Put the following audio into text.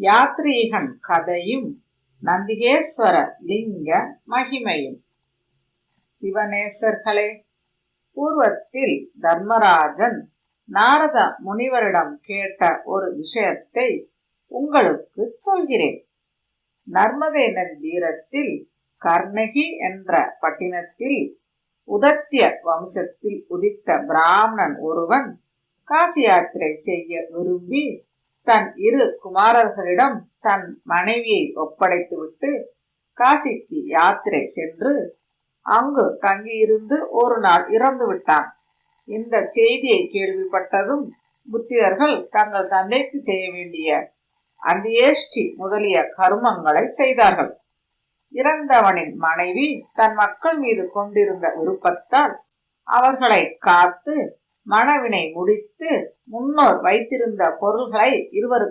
யாத்ரீகன் கதையும் நந்திகேஸ்வர லிங்க மகிமையும். சிவநேசர்களே பூர்வத்தில் தர்மராஜன் நாரத முனிவரிடம் கேட்ட ஒரு விஷயத்தை உங்களுக்கு சொல்கிறேன். நர்மதை நதி தீரத்தில் கர்ணகி என்ற பட்டினத்தில் உதத்திய வம்சத்தில் உதித்த பிராமணன் ஒருவன் காசி யாத்திரை செய்ய விரும்பி தன் இரு குமாரர்களிடம் தன் மனைவியை ஒப்படைத்துவிட்டு காசிக்கு யாத்திரை சென்று அங்கு தங்கியிருந்து ஒரு நாள் இறந்து விட்டான். இந்த செய்தியை கேள்விப்பட்டதும் புத்திரர்கள் தங்கள் தந்தைக்கு செய்ய வேண்டிய அந்தியேஷ்டி முதலிய கருமங்களை செய்தார்கள். இறந்தவனின் மனைவி தன் மக்கள் மீது கொண்டிருந்த விருப்பத்தால் அவர்களை காத்து மணவினை முடித்து முன்னோர் வைத்திருந்த பொருள்களை இருவருக்கு